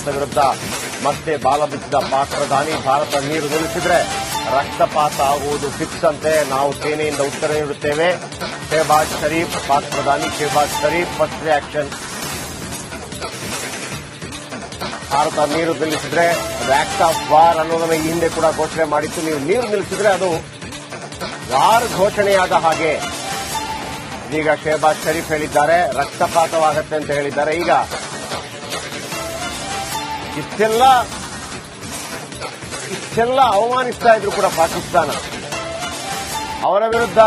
ಭಾರತ ವಿರುದ್ಧ ಮತ್ತೆ ಬಾಲ ಬಿದ್ದ ಪಾಕ್ ಪ್ರಧಾನಿ ಭಾರತ ನೀರು ನಿಲ್ಲಿಸಿದ್ರೆ ರಕ್ತಪಾತ ಆಗುವುದು ಫಿಕ್ಸ್ ಅಂತೆ ನಾವು ಸೇನೆಯಿಂದ ಉತ್ತರ ನೀಡುತ್ತೇವೆ. ಶೇಬಾಜ್ ಶರೀಫ್, ಪಾಕ್ ಪ್ರಧಾನಿ ಶರೀಫ್ ಫಸ್ಟ್ ರಿಯಾಕ್ಷನ್ ಭಾರತ ನೀರು ನಿಲ್ಲಿಸಿದ್ರೆ ವ್ಯಾಕ್ಟ್ ಆಫ್ ವಾರ್ ಅನ್ನೋದನ್ನು ಈ ಹಿಂದೆ ಕೂಡ ಘೋಷಣೆ ಮಾಡಿತ್ತು. ನೀವು ನೀರು ನಿಲ್ಲಿಸಿದ್ರೆ ಅದು ವಾರ್ ಘೋಷಣೆಯಾದ ಹಾಗೆ. ಈಗ ಶೇಬಾಜ್ ಶರೀಫ್ ಹೇಳಿದ್ದಾರೆ, ರಕ್ತಪಾತವಾಗತ್ತೆ ಅಂತ ಹೇಳಿದ್ದಾರೆ. ಈಗ ಇಷ್ಟೆಲ್ಲ ಇಷ್ಟೆಲ್ಲ ಅವಮಾನಿಸ್ತಾ ಇದ್ರು ಕೂಡ ಪಾಕಿಸ್ತಾನ. ಅವರ ವಿರುದ್ಧ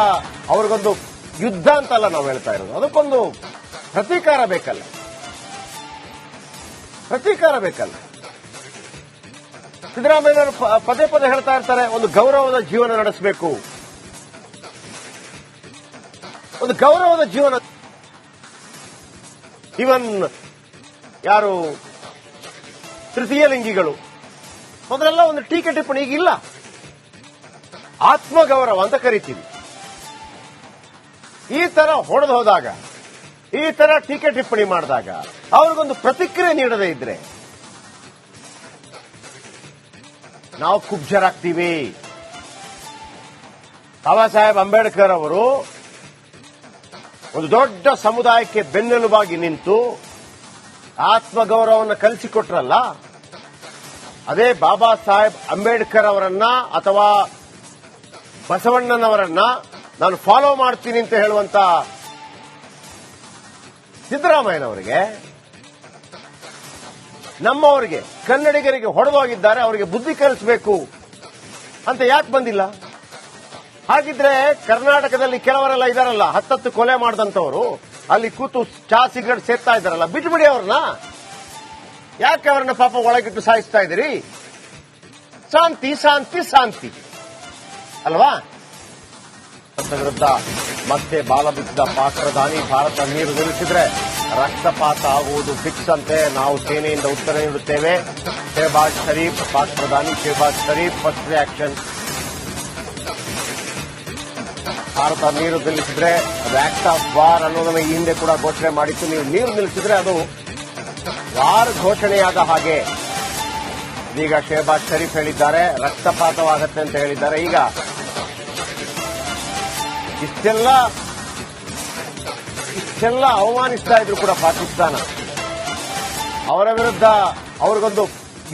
ಅವ್ರಿಗೊಂದು ಯುದ್ಧ ಅಂತಲ್ಲ ನಾವು ಹೇಳ್ತಾ ಇರೋದು. ಅದಕ್ಕೊಂದು ಪ್ರತೀಕಾರ ಬೇಕಲ್ಲ. ಪ್ರತೀಕಾರ ಬೇಕಲ್ಲ. ಸಿದ್ದರಾಮಯ್ಯ ಪದೇ ಪದೇ ಹೇಳ್ತಾ ಇರ್ತಾರೆ, ಒಂದು ಗೌರವದ ಜೀವನ ನಡೆಸಬೇಕು. ಒಂದು ಗೌರವದ ಜೀವನ ಇವನ್ ಯಾರು? ತೃತೀಯ ಲಿಂಗಿಗಳು. ಮೊದಲೆಲ್ಲ ಒಂದು ಟೀಕೆ ಟಿಪ್ಪಣಿ, ಈಗ ಇಲ್ಲ. ಆತ್ಮಗೌರವ ಅಂತ ಕರಿತೀವಿ. ಈ ತರ ಹೊಡೆದು ಹೋದಾಗ, ಈ ತರ ಟೀಕೆ ಟಿಪ್ಪಣಿ ಮಾಡಿದಾಗ, ಅವ್ರಿಗೊಂದು ಪ್ರತಿಕ್ರಿಯೆ ನೀಡದೇ ಇದ್ರೆ, ನಾವು ಕುಬ್ಜರಾಗ್ತೀವಿ ಬಾಬಾ ಸಾಹೇಬ್ ಅಂಬೇಡ್ಕರ್ ಅವರು ಒಂದು ದೊಡ್ಡ ಸಮುದಾಯಕ್ಕೆ ಬೆನ್ನೆಲುಬಾಗಿ ನಿಂತು ಆತ್ಮಗೌರವವನ್ನು ಕಲಿಸಿಕೊಟ್ರಲ್ಲ, ಅದೇ ಬಾಬಾ ಸಾಹೇಬ್ ಅಂಬೇಡ್ಕರ್ ಅವರನ್ನ ಅಥವಾ ಬಸವಣ್ಣನವರನ್ನ ನಾನು ಫಾಲೋ ಮಾಡ್ತೀನಿ ಅಂತ ಹೇಳುವಂತ ಸಿದ್ದರಾಮಯ್ಯನವರಿಗೆ, ನಮ್ಮವರಿಗೆ, ಕನ್ನಡಿಗರಿಗೆ ಹೊಡೆದೋಗಿದ್ದಾರೆ, ಅವರಿಗೆ ಬುದ್ಧಿ ಕಲಿಸಬೇಕು ಅಂತ ಯಾಕೆ ಬಂದಿಲ್ಲ? ಹಾಗಿದ್ರೆ ಕರ್ನಾಟಕದಲ್ಲಿ ಕೆಲವರೆಲ್ಲ ಇದಾರಲ್ಲ, ಹತ್ತತ್ತು ಕೊಲೆ ಮಾಡಿದಂತವರು ಅಲ್ಲಿ ಕೂತು ಚಾ, ಸಿಗರೇಟ್ ಸೇರ್ತಾ ಇದ್ದಾರಲ್ಲ, ಬಿಟ್ಬಿಡಿ ಅವ್ರನ್ನ. ಯಾಕೆ ಅವ್ರನ್ನ ಪಾಪ ಒಳಗಿಟ್ಟು ಸಾಯಿಸ್ತಾ ಇದ್ದೀರಿ? ಶಾಂತಿ ಶಾಂತಿ ಶಾಂತಿ. ಅಲ್ವಾ? ವಿರುದ್ಧ ಮತ್ತೆ ಬಾಲ ಬಿದ್ದ ಭಾರತ ನೀರು ನಿಲ್ಲಿಸಿದ್ರೆ ರಕ್ತಪಾತ ಆಗುವುದು ಫಿಕ್ಸ್ ಅಂತೆ. ನಾವು ಸೇನೆಯಿಂದ ಉತ್ತರ ನೀಡುತ್ತೇವೆ. ಶೇಬಾಜ್ ಶರೀಫ್ ಪಾಕ್ ಪ್ರಧಾನಿ ಶರೀಫ್ ಫಸ್ಟ್ ರಿಯಾಕ್ಷನ್ ಭಾರತ ನೀರು ನಿಲ್ಲಿಸಿದ್ರೆ ಆಕ್ಟ್ ಆಫ್ ವಾರ್ ಅನ್ನೋದನ್ನು ಈ ಹಿಂದೆ ಕೂಡ ಘೋಷಣೆ ಮಾಡಿತ್ತು. ನೀವು ನೀರು ನಿಲ್ಲಿಸಿದ್ರೆ ಅದು ವಾರ್ ಘೋಷಣೆಯಾದ ಹಾಗೆ. ಈಗ ಶೇಬಾಜ್ ಶರೀಫ್ ಹೇಳಿದ್ದಾರೆ, ರಕ್ತಪಾತವಾಗತ್ತೆ ಅಂತ ಹೇಳಿದ್ದಾರೆ. ಈಗ ಇಷ್ಟೆಲ್ಲ ಇಷ್ಟೆಲ್ಲ ಅವಮಾನಿಸ್ತಾ ಇದ್ರು ಕೂಡ ಪಾಕಿಸ್ತಾನ. ಅವರ ವಿರುದ್ಧ ಅವ್ರಿಗೊಂದು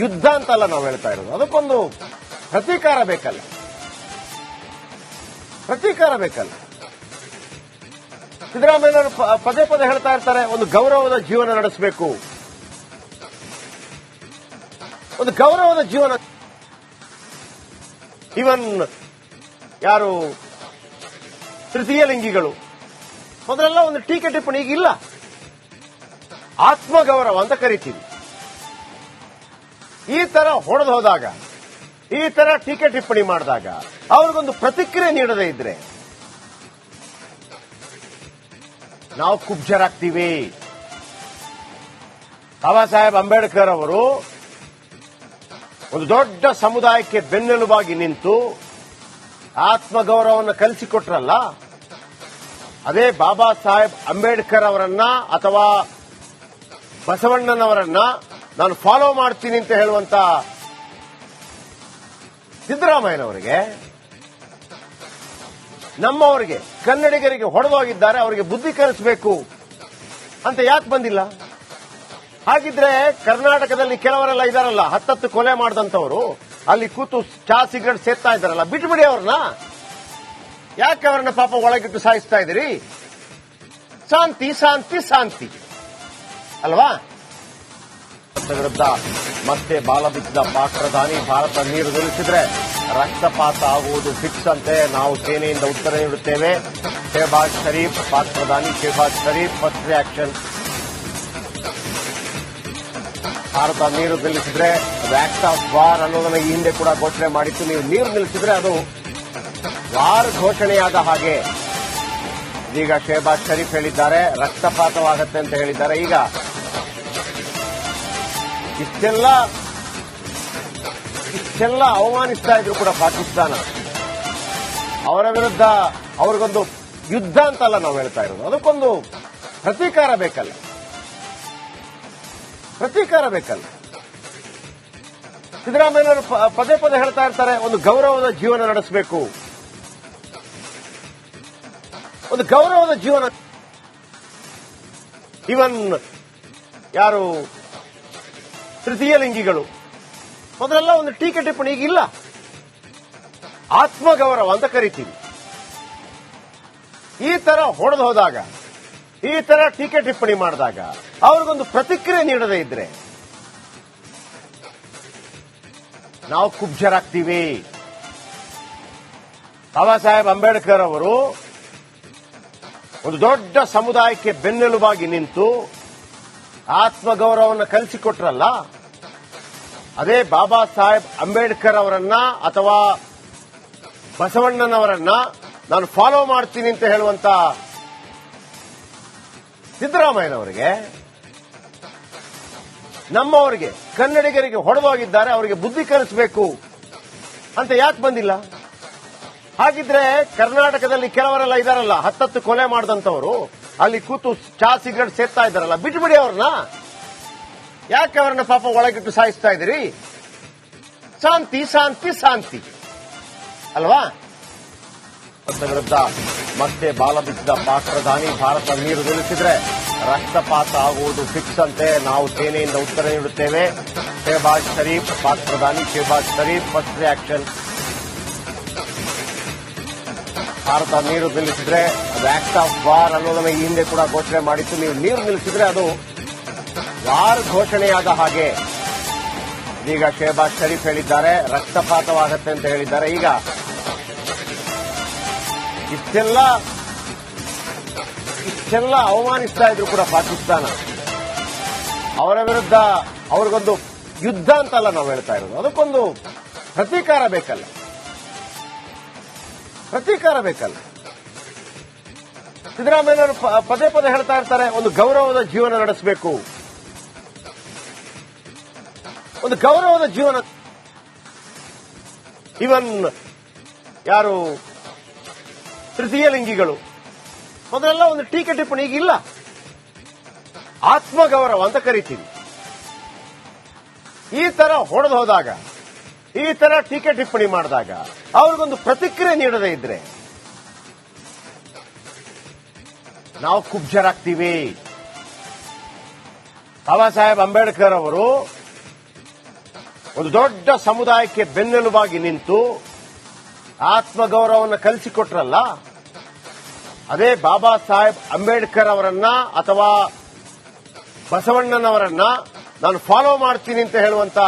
ಯುದ್ಧ ಅಂತಲ್ಲ ನಾವು ಹೇಳ್ತಾ ಇರೋದು. ಅದಕ್ಕೊಂದು ಪ್ರತೀಕಾರ ಬೇಕಲ್ಲ. ಪ್ರತೀಕಾರ ಬೇಕಲ್ಲ. ಸಿದ್ದರಾಮಯ್ಯನವರು ಪದೇ ಪದೇ ಹೇಳ್ತಾ ಇರ್ತಾರೆ, ಒಂದು ಗೌರವದ ಜೀವನ ನಡೆಸಬೇಕು. ಒಂದು ಗೌರವದ ಜೀವನ ಇವನ್ ಯಾರು? ತೃತೀಯ ಲಿಂಗಿಗಳು ಮೊದಲೆಲ್ಲ ಒಂದು ಟೀಕೆ ಟಿಪ್ಪಣಿ, ಈಗ ಇಲ್ಲ. ಆತ್ಮಗೌರವ ಅಂತ ಕರಿತೀವಿ. ಈ ತರ ಹೊಡೆದು ಹೋದಾಗ ಈ ತರ ಟೀಕೆ ಟಿಪ್ಪಣಿ ಮಾಡಿದಾಗ ಅವ್ರಿಗೊಂದು ಪ್ರತಿಕ್ರಿಯೆ ನೀಡದೇ ಇದ್ರೆ ನಾವು ಕುಬ್ಜರಾಗ್ತೀವಿ. ಬಾಬಾ ಸಾಹೇಬ್ ಅಂಬೇಡ್ಕರ್ ಅವರು ಒಂದು ದೊಡ್ಡ ಸಮುದಾಯಕ್ಕೆ ಬೆನ್ನೆಲುಬಾಗಿ ನಿಂತು ಆತ್ಮಗೌರವವನ್ನು ಕಲಿಸಿಕೊಟ್ರಲ್ಲ, ಅದೇ ಬಾಬಾ ಸಾಹೇಬ್ ಅಂಬೇಡ್ಕರ್ ಅವರನ್ನ ಅಥವಾ ಬಸವಣ್ಣನವರನ್ನ ನಾನು ಫಾಲೋ ಮಾಡ್ತೀನಿ ಅಂತ ಹೇಳುವಂತ ಸಿದ್ದರಾಮಯ್ಯನವರಿಗೆ, ನಮ್ಮವರಿಗೆ, ಕನ್ನಡಿಗರಿಗೆ ಹೊಡೆದೋಗಿದ್ದಾರೆ, ಅವರಿಗೆ ಬುದ್ಧಿ ಕಲಿಸಬೇಕು ಅಂತ ಯಾಕೆ ಬಂದಿಲ್ಲ? ಹಾಗಿದ್ರೆ ಕರ್ನಾಟಕದಲ್ಲಿ ಕೆಲವರೆಲ್ಲ ಇದಾರಲ್ಲ, ಹತ್ತತ್ತು ಕೊಲೆ ಮಾಡಿದಂತವರು ಅಲ್ಲಿ ಕೂತು ಚಾ, ಸಿಗರೇಟ್ ಸೇರ್ತಾ ಇದ್ದಾರಲ್ಲ, ಬಿಟ್ಬಿಡಿ ಅವ್ರನ್ನ. ಯಾಕೆ ಅವರನ್ನ ಪಾಪ ಒಳಗಿಟ್ಟು ಸಾಯಿಸ್ತಾ ಇದ್ದೀರಿ? ಶಾಂತಿ ಶಾಂತಿ ಶಾಂತಿ. ಅಲ್ವಾ? ಭಾರತ ವಿರುದ್ಧ ಮತ್ತೆ ಬಾಲ ಬಿದ್ದ ಪಾಕ್ ಪ್ರಧಾನಿ ಭಾರತ ನೀರು ನಿಲ್ಲಿಸಿದ್ರೆ ರಕ್ತಪಾತ ಆಗುವುದು ಫಿಕ್ಸ್ ಅಂತೆ. ನಾವು ಸೇನೆಯಿಂದ ಉತ್ತರ ನೀಡುತ್ತೇವೆ. ಶೇಬಾಜ್ ಶರೀಫ್ ಪಾಕ್ ಪ್ರಧಾನಿ ಶೇಬಾಜ್ ಶರೀಫ್ ಫಸ್ಟ್ ರಿಯಾಕ್ಷನ್ ಭಾರತ ನೀರು ನಿಲ್ಲಿಸಿದ್ರೆ ವ್ಯಾಕ್ಟ್ ಆಫ್ ವಾರ್ ಅನ್ನೋದನ್ನ ಈ ಹಿಂದೆ ಕೂಡ ಘೋಷಣೆ ಮಾಡಿತ್ತು. ನೀವು ನೀರು ನಿಲ್ಲಿಸಿದ್ರೆ ಅದು ವಾರ್ ಘೋಷಣೆಯಾದ ಹಾಗೆ. ಈಗ ಶೇಬಾಜ್ ಶರೀಫ್ ಹೇಳಿದ್ದಾರೆ, ರಕ್ತಪಾತವಾಗತ್ತೆ ಅಂತ ಹೇಳಿದ್ದಾರೆ. ಈಗ ಇಷ್ಟೆಲ್ಲ ಇಷ್ಟೆಲ್ಲ ಅವಮಾನಿಸ್ತಾ ಇದ್ರು ಕೂಡ ಪಾಕಿಸ್ತಾನ. ಅವರ ವಿರುದ್ಧ ಅವ್ರಿಗೊಂದು ಯುದ್ಧ ಅಂತಲ್ಲ ನಾವು ಹೇಳ್ತಾ ಇರೋದು. ಅದಕ್ಕೊಂದು ಪ್ರತೀಕಾರ ಬೇಕಲ್ಲ. ಪ್ರತೀಕಾರ ಬೇಕಲ್ಲ. ಸಿದ್ದರಾಮಯ್ಯನವರು ಪ- ಪದೇ ಪದೇ ಹೇಳ್ತಾ ಇರ್ತಾರೆ, ಒಂದು ಗೌರವದ ಜೀವನ ನಡೆಸಬೇಕು. ಒಂದು ಗೌರವದ ಜೀವನ ಇವನ್ ಯಾರು ತೃತೀಯ ಲಿಂಗಿಗಳು. ಮೊದಲೆಲ್ಲ ಒಂದು ಟೀಕೆ ಟಿಪ್ಪಣಿ ಈಗ ಇಲ್ಲ. ಆತ್ಮಗೌರವ ಅಂತ ಕರಿತೀವಿ. ಈ ತರ ಹೊಡೆದು ಹೋದಾಗ, ಈ ತರ ಟೀಕೆ ಟಿಪ್ಪಣಿ ಮಾಡಿದಾಗ ಅವ್ರಿಗೊಂದು ಪ್ರತಿಕ್ರಿಯೆ ನೀಡದೇ ಇದ್ರೆ ನಾವು ಕುಬ್ಜರಾಗ್ತೀವಿ. ಬಾಬಾ ಸಾಹೇಬ್ ಅಂಬೇಡ್ಕರ್ ಅವರು ಒಂದು ದೊಡ್ಡ ಸಮುದಾಯಕ್ಕೆ ಬೆನ್ನೆಲುಬಾಗಿ ನಿಂತು ಆತ್ಮಗೌರವವನ್ನು ಕಲಿಸಿಕೊಟ್ರಲ್ಲ ಅದೇ ಬಾಬಾ ಸಾಹೇಬ್ ಅಂಬೇಡ್ಕರ್ ಅವರನ್ನ ಅಥವಾ ಬಸವಣ್ಣನವರನ್ನ ನಾನು ಫಾಲೋ ಮಾಡ್ತೀನಿ ಅಂತ ಹೇಳುವಂತ ಸಿದ್ದರಾಮಯ್ಯನವರಿಗೆ, ನಮ್ಮವರಿಗೆ, ಕನ್ನಡಿಗರಿಗೆ ಹೊಡೆದೋಗಿದ್ದಾರೆ, ಅವರಿಗೆ ಬುದ್ಧಿ ಕಲಿಸಬೇಕು ಅಂತ ಯಾಕೆ ಬಂದಿಲ್ಲ? ಹಾಗಿದ್ರೆ ಕರ್ನಾಟಕದಲ್ಲಿ ಕೆಲವರೆಲ್ಲ ಇದಾರಲ್ಲ, ಹತ್ತತ್ತು ಕೊಲೆ ಮಾಡಿದಂತವರು ಅಲ್ಲಿ ಕೂತು ಚಾ, ಸಿಗರೆಟ್ ಸೇರ್ತಾ ಇದ್ದಾರಲ್ಲ, ಬಿಟ್ಬಿಡಿ ಅವ್ರನ್ನ. ಯಾಕೆ ಅವರನ್ನು ಪಾಪ ಒಳಗಿಟ್ಟು ಸಾಯಿಸ್ತಾ ಇದ್ದೀರಿ? ಶಾಂತಿ ಶಾಂತಿ ಶಾಂತಿ. ಅಲ್ವಾ? ವಿರುದ್ಧ ಮತ್ತೆ ಬಾಲ ಬಿದ್ದ ಪಾತ್ರಧಾನಿ ಭಾರತ ನೀರು ನಿಲ್ಲಿಸಿದ್ರೆ ರಕ್ತಪಾತ ಆಗುವುದು ಫಿಕ್ಸ್ ಅಂತೆ. ನಾವು ಸೇನೆಯಿಂದ ಉತ್ತರ ನೀಡುತ್ತೇವೆ. ಶೇಬಾಜ್ ಶರೀಫ್ ಪಾಕ್ ಪ್ರಧಾನಿ ಶೇಬಾಜ್ ಶರೀಫ್ ಫಸ್ಟ್ ರಿಯಾಕ್ಷನ್ ಭಾರತ ನೀರು ನಿಲ್ಲಿಸಿದ್ರೆ ಅದು ಆಕ್ಟ್ ಆಫ್ ವಾರ್ ಅನ್ನೋದನ್ನ ಈ ಹಿಂದೆ ಕೂಡ ಘೋಷಣೆ ಮಾಡಿತ್ತು. ನೀವು ನೀರು ನಿಲ್ಲಿಸಿದ್ರೆ ಅದು ವಾರ್ ಘೋಷಣೆಯಾದ ಹಾಗೆ. ಈಗ ಶೇಬಾಜ್ ಶರೀಫ್ ಹೇಳಿದ್ದಾರೆ, ರಕ್ತಪಾತವಾಗತ್ತೆ ಅಂತ ಹೇಳಿದ್ದಾರೆ. ಈಗ ಇಷ್ಟೆಲ್ಲ ಇಷ್ಟೆಲ್ಲ ಅವಮಾನಿಸ್ತಾ ಇದ್ರು ಕೂಡ ಪಾಕಿಸ್ತಾನ. ಅವರ ವಿರುದ್ಧ ಅವ್ರಿಗೊಂದು ಯುದ್ಧ ಅಂತಲ್ಲ ನಾವು ಹೇಳ್ತಾ ಇರೋದು. ಅದಕ್ಕೊಂದು ಪ್ರತೀಕಾರ ಬೇಕಲ್ಲ. ಪ್ರತೀಕಾರ ಬೇಕಲ್ಲ. ಸಿದ್ದರಾಮಯ್ಯ ಪದೇ ಪದೇ ಹೇಳ್ತಾ ಇರ್ತಾರೆ, ಒಂದು ಗೌರವದ ಜೀವನ ನಡೆಸಬೇಕು. ಒಂದು ಗೌರವದ ಜೀವನ. ಇವನ್ ಯಾರು? ತೃತೀಯ ಲಿಂಗಿಗಳು ಮೊದಲೆಲ್ಲ ಒಂದು ಟೀಕೆ ಟಿಪ್ಪಣಿ ಈಗ ಇಲ್ಲ ಆತ್ಮಗೌರವ ಅಂತ ಕರಿತೀವಿ. ಈ ತರ ಹೊಡೆದು ಹೋದಾಗ, ಈ ತರ ಟೀಕೆ ಟಿಪ್ಪಣಿ ಮಾಡಿದಾಗ ಅವ್ರಿಗೊಂದು ಪ್ರತಿಕ್ರಿಯೆ ನೀಡದೇ ಇದ್ರೆ ನಾವು ಕುಬ್ಜರಾಗ್ತೀವಿ. ಬಾಬಾ ಸಾಹೇಬ್ ಅಂಬೇಡ್ಕರ್ ಅವರು ಒಂದು ದೊಡ್ಡ ಸಮುದಾಯಕ್ಕೆ ಬೆನ್ನೆಲುಬಾಗಿ ನಿಂತು ಆತ್ಮಗೌರವವನ್ನು ಕಲಿಸಿಕೊಟ್ರಲ್ಲ, ಅದೇ ಬಾಬಾ ಸಾಹೇಬ್ ಅಂಬೇಡ್ಕರ್ ಅವರನ್ನ ಅಥವಾ ಬಸವಣ್ಣನವರನ್ನ ನಾನು ಫಾಲೋ ಮಾಡ್ತೀನಿ ಅಂತ ಹೇಳುವಂತ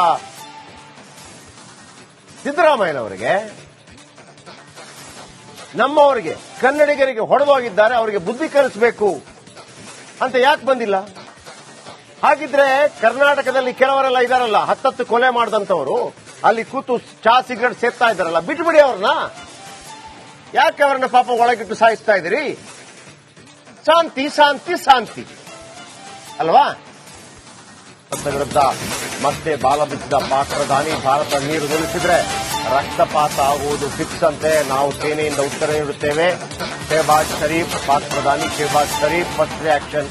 ಸಿದ್ದರಾಮಯ್ಯನವರಿಗೆ ನಮ್ಮವರಿಗೆ, ಕನ್ನಡಿಗರಿಗೆ ಹೊಡೆದೋಗಿದ್ದಾರೆ, ಅವರಿಗೆ ಬುದ್ಧಿ ಕಲಿಸಬೇಕು ಅಂತ ಯಾಕೆ ಬಂದಿಲ್ಲ? ಹಾಗಿದ್ರೆ ಕರ್ನಾಟಕದಲ್ಲಿ ಕೆಲವರೆಲ್ಲ ಇದಾರಲ್ಲ, ಹತ್ತತ್ತು ಕೊಲೆ ಮಾಡಿದಂತವರು ಅಲ್ಲಿ ಕೂತು ಚಾ, ಸಿಗರೆಟ್ ಸೇರ್ತಾ ಇದ್ದಾರಲ್ಲ, ಬಿಟ್ಬಿಡಿ ಅವ್ರನ್ನ. ಯಾಕೆ ಅವರನ್ನ ಪಾಪ ಒಳಗಿಟ್ಟು ಸಾಯಿಸ್ತಾ ಇದ್ದೀರಿ? ಶಾಂತಿ ಶಾಂತಿ ಶಾಂತಿ. ಅಲ್ವಾ? ವಿರುದ್ಧ ಮತ್ತೆ ಬಾಲ ಬಿಚ್ಚಿದ ಪಾತ್ರಧಾನಿ ಭಾರತ ನೀರು ನಿಲ್ಲಿಸಿದ್ರೆ ರಕ್ತಪಾತ ಆಗುವುದು ಫಿಕ್ಸ್ ಅಂತೆ. ನಾವು ಸೇನೆಯಿಂದ ಉತ್ತರ ನೀಡುತ್ತೇವೆ. ಶೇಬಾಜ್ ಶರೀಫ್ ಪಾಕ್ ಪ್ರಧಾನಿ ಶೇಬಾಜ್ ಶರೀಫ್ ಫಸ್ಟ್ ರಿಯಾಕ್ಷನ್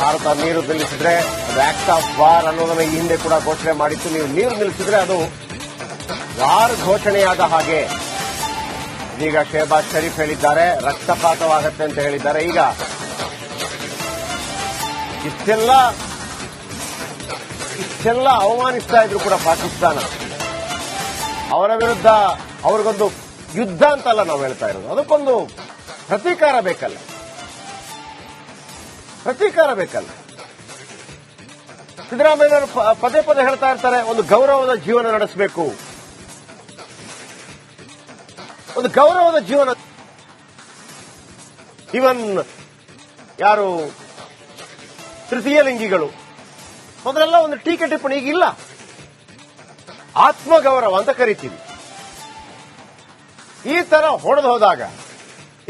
ಭಾರತ ನೀರು ನಿಲ್ಲಿಸಿದ್ರೆ ಆಕ್ಟ್ ಆಫ್ ವಾರ್ ಅನ್ನೋದನ್ನ ಈ ಹಿಂದೆ ಕೂಡ ಘೋಷಣೆ ಮಾಡಿತ್ತು. ನೀವು ನೀರು ನಿಲ್ಲಿಸಿದ್ರೆ ಅದು ವಾರ್ ಘೋಷಣೆಯಾದ ಹಾಗೆ. ಈಗ ಶೇಬಾಜ್ ಶರೀಫ್ ಹೇಳಿದ್ದಾರೆ, ರಕ್ತಪಾತವಾಗತ್ತೆ ಅಂತ ಹೇಳಿದ್ದಾರೆ. ಈಗ ಇಷ್ಟೆಲ್ಲ ಇಷ್ಟೆಲ್ಲ ಅವಮಾನಿಸ್ತಾ ಇದ್ರು ಕೂಡ ಪಾಕಿಸ್ತಾನ. ಅವರ ವಿರುದ್ಧ ಅವ್ರಿಗೊಂದು ಯುದ್ಧ ಅಂತಲ್ಲ ನಾವು ಹೇಳ್ತಾ ಇರೋದು. ಅದಕ್ಕೊಂದು ಪ್ರತೀಕಾರ ಬೇಕಲ್ಲ. ಪ್ರತೀಕಾರ ಬೇಕಲ್ಲ. ಸಿದ್ದರಾಮಯ್ಯನವರು ಪದೇ ಪದೇ ಹೇಳ್ತಾ ಇರ್ತಾರೆ, ಒಂದು ಗೌರವದ ಜೀವನ ನಡೆಸಬೇಕು. ಒಂದು ಗೌರವದ ಜೀವನ ಇವನ್ ಯಾರು? ತೃತೀಯ ಲಿಂಗಿಗಳು ಮೊದಲೆಲ್ಲ ಒಂದು ಟೀಕೆ ಟಿಪ್ಪಣಿ, ಈಗ ಇಲ್ಲ. ಆತ್ಮಗೌರವ ಅಂತ ಕರಿತೀವಿ. ಈ ತರ ಹೊಡೆದು ಹೋದಾಗ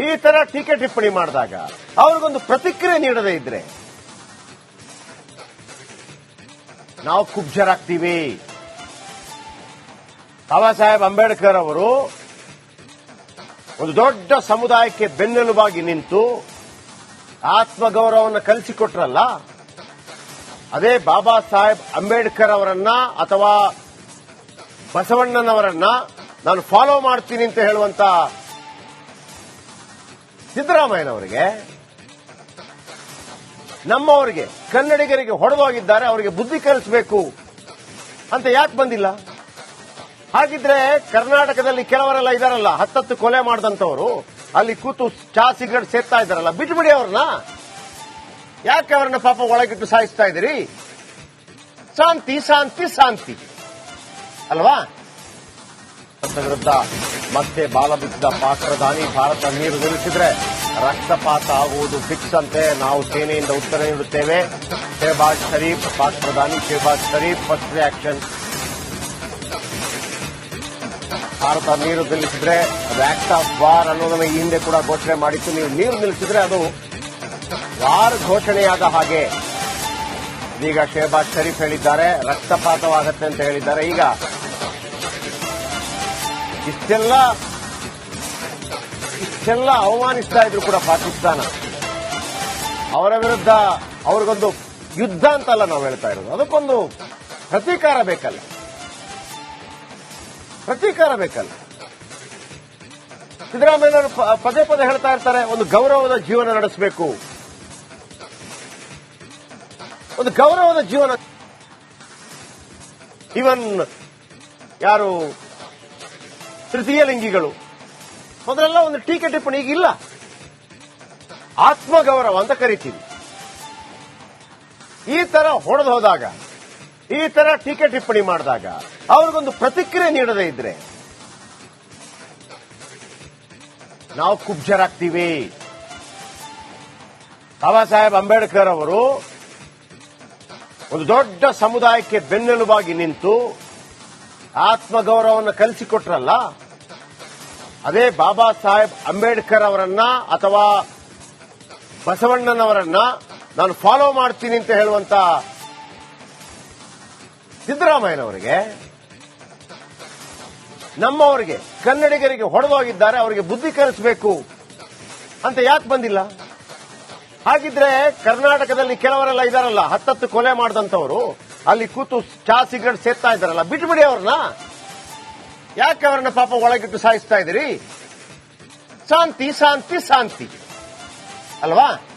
ಈ ತರ ಟೀಕೆ ಟಿಪ್ಪಣಿ ಮಾಡಿದಾಗ ಅವ್ರಿಗೊಂದು ಪ್ರತಿಕ್ರಿಯೆ ನೀಡದೇ ಇದ್ರೆ ನಾವು ಕುಬ್ಜರಾಗ್ತೀವಿ ಬಾಬಾ ಸಾಹೇಬ್ ಅಂಬೇಡ್ಕರ್ ಅವರು ಒಂದು ದೊಡ್ಡ ಸಮುದಾಯಕ್ಕೆ ಬೆನ್ನೆಲುಬಾಗಿ ನಿಂತು ಆತ್ಮಗೌರವವನ್ನು ಕಲಿಸಿಕೊಟ್ರಲ್ಲ, ಅದೇ ಬಾಬಾ ಸಾಹೇಬ್ ಅಂಬೇಡ್ಕರ್ ಅವರನ್ನ ಅಥವಾ ಬಸವಣ್ಣನವರನ್ನ ನಾನು ಫಾಲೋ ಮಾಡ್ತೀನಿ ಅಂತ ಹೇಳುವಂತ ಸಿದ್ದರಾಮಯ್ಯನವರಿಗೆ, ನಮ್ಮವರಿಗೆ, ಕನ್ನಡಿಗರಿಗೆ ಹೊಡೆದೋಗಿದ್ದಾರೆ, ಅವರಿಗೆ ಬುದ್ಧಿ ಕಲಿಸಬೇಕು ಅಂತ ಯಾಕೆ ಬಂದಿಲ್ಲ? ಹಾಗಿದ್ರೆ ಕರ್ನಾಟಕದಲ್ಲಿ ಕೆಲವರೆಲ್ಲ ಇದಾರಲ್ಲ, ಹತ್ತತ್ತು ಕೊಲೆ ಮಾಡಿದಂತವರು ಅಲ್ಲಿ ಕೂತು ಚಾ, ಸಿಗರೇಟ್ ಸೇರ್ತಾ ಇದ್ದಾರಲ್ಲ, ಬಿಟ್ಬಿಡಿ ಅವ್ರನ್ನ. ಯಾಕೆ ಅವರನ್ನ ಪಾಪ ಒಳಗಿಟ್ಟು ಸಾಯಿಸ್ತಾ ಇದ್ದೀರಿ? ಶಾಂತಿ ಶಾಂತಿ ಶಾಂತಿ. ಅಲ್ವಾ? ವಿರುದ್ಧ ಮತ್ತೆ ಬಾಲ ಬಿದ್ದ ಪಾತ್ರಧಾನಿ ಭಾರತ ನೀರು ನಿಲ್ಲಿಸಿದ್ರೆ ರಕ್ತಪಾತ ಆಗುವುದು ಫಿಕ್ಸ್ ಅಂತೆ ನಾವು ಸೇನೆಯಿಂದ ಉತ್ತರ ನೀಡುತ್ತೇವೆ. ಶೇಬಾಜ್ ಶರೀಫ್ ಪಾಕ್ ಪ್ರಧಾನಿ ಶೇಬಾಜ್ ಶರೀಫ್ ಫಸ್ಟ್ ರಿಯಾಕ್ಷನ್ ಭಾರತ ನೀರು ನಿಲ್ಲಿಸಿದ್ರೆ ವ್ಯಾಕ್ಟ್ ಆಫ್ ವಾರ್ ಅನ್ನೋದನ್ನು ಈ ಹಿಂದೆ ಕೂಡ ಘೋಷಣೆ ಮಾಡಿತ್ತು. ನೀವು ನೀರು ನಿಲ್ಲಿಸಿದ್ರೆ ಅದು ವಾರ್ ಘೋಷಣೆಯಾದ ಹಾಗೆ. ಈಗ ಶೇಬಾಜ್ ಶರೀಫ್ ಹೇಳಿದ್ದಾರೆ, ರಕ್ತಪಾತವಾಗತ್ತೆ ಅಂತ ಹೇಳಿದ್ದಾರೆ. ಈಗ ಇಷ್ಟೆಲ್ಲ ಇಷ್ಟೆಲ್ಲ ಅವಮಾನಿಸ್ತಾ ಇದ್ರು ಕೂಡ ಪಾಕಿಸ್ತಾನ. ಅವರ ವಿರುದ್ಧ ಅವ್ರಿಗೊಂದು ಯುದ್ಧ ಅಂತಲ್ಲ ನಾವು ಹೇಳ್ತಾ ಇರೋದು. ಅದಕ್ಕೊಂದು ಪ್ರತೀಕಾರ ಬೇಕಲ್ಲ. ಪ್ರತೀಕಾರ ಬೇಕಲ್ಲ. ಸಿದ್ದರಾಮಯ್ಯ ಪದೇ ಪದೇ ಹೇಳ್ತಾ ಇರ್ತಾರೆ, ಒಂದು ಗೌರವದ ಜೀವನ ನಡೆಸಬೇಕು. ಒಂದು ಗೌರವದ ಜೀವನ ಇವನ್ ಯಾರು? ತೃತೀಯ ಲಿಂಗಿಗಳು. ಮೊದಲೆಲ್ಲ ಒಂದು ಟೀಕೆ ಟಿಪ್ಪಣಿ, ಈಗ ಇಲ್ಲ. ಆತ್ಮಗೌರವ ಅಂತ ಕರಿತೀವಿ. ಈ ತರ ಹೊಡೆದು ಹೋದಾಗ, ಈ ತರ ಟೀಕೆ ಟಿಪ್ಪಣಿ ಮಾಡಿದಾಗ, ಅವ್ರಿಗೊಂದು ಪ್ರತಿಕ್ರಿಯೆ ನೀಡದೇ ಇದ್ರೆ, ನಾವು ಕುಬ್ಜರಾಗ್ತೀವಿ ಬಾಬಾ ಸಾಹೇಬ್ ಅಂಬೇಡ್ಕರ್ ಅವರು ಒಂದು ದೊಡ್ಡ ಸಮುದಾಯಕ್ಕೆ ಬೆನ್ನೆಲುಬಾಗಿ ನಿಂತು ಆತ್ಮಗೌರವವನ್ನು ಕಲಿಸಿಕೊಟ್ರಲ್ಲ ಅದೇ ಬಾಬಾ ಸಾಹೇಬ್ ಅಂಬೇಡ್ಕರ್ ಅವರನ್ನ ಅಥವಾ ಬಸವಣ್ಣನವರನ್ನ ನಾನು ಫಾಲೋ ಮಾಡ್ತೀನಿ ಅಂತ ಹೇಳುವಂತ ಸಿದ್ದರಾಮಯ್ಯನವರಿಗೆ, ನಮ್ಮವರಿಗೆ, ಕನ್ನಡಿಗರಿಗೆ ಹೊಡೆದೋಗಿದ್ದಾರೆ, ಅವರಿಗೆ ಬುದ್ಧಿ ಕಲಿಸಬೇಕು ಅಂತ ಯಾಕೆ ಬಂದಿಲ್ಲ? ಹಾಗಿದ್ರೆ ಕರ್ನಾಟಕದಲ್ಲಿ ಕೆಲವರೆಲ್ಲ ಇದಾರಲ್ಲ, ಹತ್ತತ್ತು ಕೊಲೆ ಮಾಡಿದಂತವರು ಅಲ್ಲಿ ಕೂತು ಚಾ, ಸಿಗರೇಟ್ ಸೇರ್ತಾ ಇದ್ದಾರಲ್ಲ, ಬಿಟ್ಬಿಡಿ ಅವ್ರನ್ನ. ಯಾಕೆ ಅವರನ್ನ ಪಾಪ ಒಳಗಿಟ್ಟು ಸಾಯಿಸ್ತಾ ಇದ್ದೀರಿ? ಶಾಂತಿ ಶಾಂತಿ ಶಾಂತಿ. ಅಲ್ವಾ?